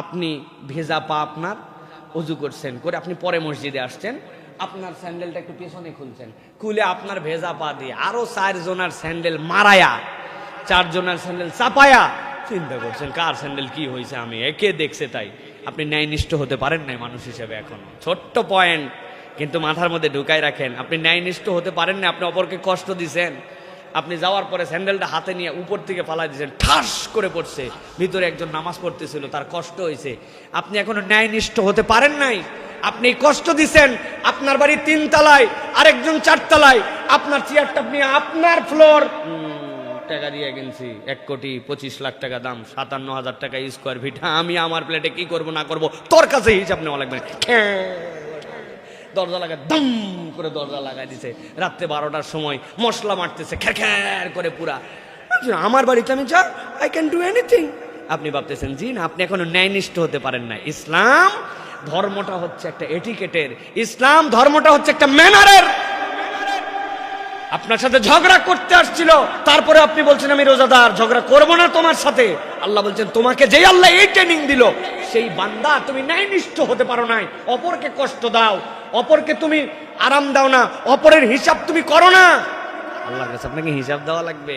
আপনি ভেজা পা আপনার অজু করছেন। করে আপনি পরে মসজিদে আসছেন, আপনার স্যান্ডেলটা একটু পেছনে খুলছেন। খুলে আপনার ভেজা পা দিয়ে আরও চার জনের স্যান্ডেল মারায়া, চার জনের স্যান্ডেল চাপায়া চিন্তা করছেন, কার স্যান্ডেল কি হয়েছে আমি? একে দেখছে তাই। আপনি ন্যায়নিষ্ঠ হতে পারেন নাই মানুষ হিসেবে এখন। ছোট্ট পয়েন্ট কিন্তু মাথার মধ্যে ঢুকাই রাখেন। আপনি ন্যায়নিষ্ঠ হতে পারেন না আপনি অপরকে কষ্ট দিছেন। আপনি যাওয়ার পরে স্যান্ডেলটা হাতে নিয়ে উপর থেকে ফালাই দিয়েছেন, ঠাস করে পড়ছে। ভিতরে একজন নামাজ পড়তেছিল, তার কষ্ট হয়েছে। আপনি এখনও ন্যায়নিষ্ঠ হতে পারেন নাই। আপনি কষ্ট দিছেন আপনার বাড়ি তিন তলায় আরেকজন চারতলায়। আপনার চেয়ারটা আপনি আপনার ফ্লোর টাকা দিয়ে কিনছি, এক কোটি পঁচিশ লাখ টাকা দাম, সাতান্ন হাজার টাকা স্কোয়ার ফিট আমি আমার প্লেটে কি করব, না করব? তোর কাছে হিসাব নেওয়া লাগবে। দরজা লাগা দম করে দরজা লাগাই দিছে। রাত্রে বারোটার সময় মশলা মারতেছে, খ্যার খ্যার করে পুরা। আমার বাড়িতে আমি যা আই ক্যান ডু এনিথিং আপনি ভাবতেছেন, জি না, আপনি এখনও ন্যায়নিষ্ঠ হতে পারেন না। ইসলাম ধর্মটা হচ্ছে একটা এটিকেটের। ইসলাম ধর্মটা হচ্ছে একটা ম্যানারের। আপনার সাথে ঝগড়া করতে আসছিল, তারপরে আপনি বলছেন, আমি রোজাদার, ঝগড়া করব না তোমার সাথে। আল্লাহ বলছেন, তোমাকে যেই আল্লাহ এই ট্রেনিং দিল, সেই বান্দা তুমি ন্যায়নিষ্ঠ হতে পারো নাই। অপরকে কষ্ট দাও অপরকে তুমি আরাম দাও না, অপরের হিসাব তুমি করো না। আল্লাহর কাছে আপনাকে হিসাব দেওয়া লাগবে।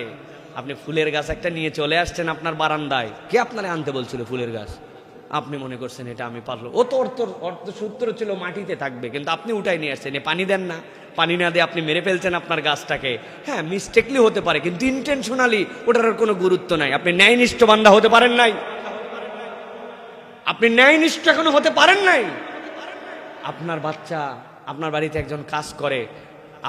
আপনি ফুলের গাছ একটা নিয়ে চলে আসছেন আপনার বারান্দায়। কে আপনারে আনতে বলছিল ফুলের গাছ? আপনি মনে করছেন এটা আমি পারল। ও তো অর্থ অর্থ সূত্র ছিল মাটিতে থাকবে, কিন্তু আপনি উঠাই নিয়ে আসছেন। এ পানি দেন না। পানি না দিয়ে আপনি মেরে ফেলছেন আপনার গাছটাকে। হ্যাঁ মিস্টেকলি হতে পারে, কিন্তু ইন্টেনশনালি ওটার কোনো গুরুত্ব নাই। আপনি ন্যায়নিষ্ঠ বান্ধা হতে পারেন নাই। আপনি ন্যায়নিষ্ঠ এখনও হতে পারেন নাই। আপনার বাচ্চা আপনার বাড়িতে একজন কাজ করে,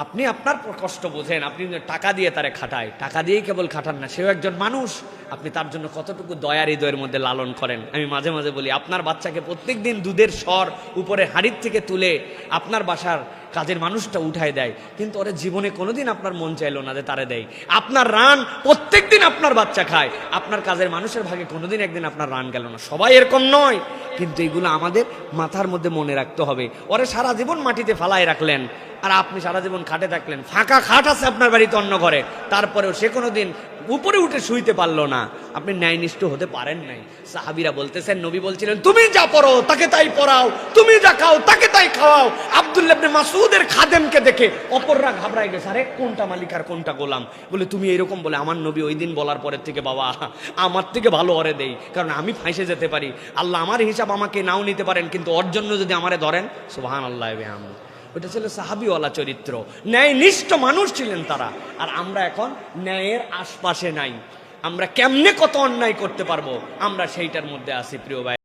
আপনি আপনার কষ্ট বোঝেন, আপনি টাকা দিয়ে তারে খাটায়, টাকা দিয়েই কেবল খাটান না, সেও একজন মানুষ, আপনি তার জন্য কতটুকু দয়ার হৃদয়ের মধ্যে লালন করেন? আমি মাঝে মাঝে বলি, আপনার বাচ্চাকে প্রত্যেক দিন দুধের স্বর উপরে হাড়ির থেকে তুলে আপনার বাসার কাজের মানুষটা উঠায় দেয়, কিন্তু ওরা জীবনে কোনোদিন আপনার মন চাইলো না যে তারে দেয়। আপনার রান প্রত্যেক দিন আপনার বাচ্চা খায়, আপনার কাজের মানুষের ভাগে কোনোদিন একদিন আপনার রান গেল না। সবাই এরকম নয়। কিন্তু এগুলো আমাদের মাথার মধ্যে মনে রাখতে হবে। ওরে সারা জীবন মাটিতে ফালায় রাখলেন। আর আপনি সারা জীবন খাটে থাকলেন। ফাঁকা খাট আছে আপনার বাড়িতে অন্য ঘরে। তারপরেও সে কোনো দিন উপরে উঠে শুইতে পারল না। আপনি ন্যায়নিষ্ঠ হতে পারেন নাই। সাহাবিরা বলতেছেন, নবী বলছিলেন, তুমি যা পড়ো, তাকে তাই পড়াও। তুমি যা খাও, তাকে তাই খাওয়াও। আব্দুল্লাহ ইবনে মাসুদের খাদেমকে দেখে অপররা ঘাবড়ায় গেছে, আরে, কোনটা মালিক আর কোনটা গোলাম? বলে, তুমি এরকম বলে, আমার নবী ওই দিন বলার পরের থেকে বাবা, আমার থেকে ভালো অরে দেই। কারণ আমি ফাঁসে যেতে পারি। আল্লাহ আমার হিসাব আমাকে নাও নিতে পারেন, কিন্তু ওর জন্য যদি আমারে ধরেন সুবহান আল্লাহ বেহামদ। ওটা ছিল সাহাবিওয়ালা চরিত্র। ন্যায়নিষ্ঠ মানুষ ছিলেন তারা। আর আমরা এখন ন্যায়ের আশপাশে নাই। আমরা কেমনে কত অন্যায় করতে পারব? আমরা সেইটার মধ্যে আছি, প্রিয় ভাই।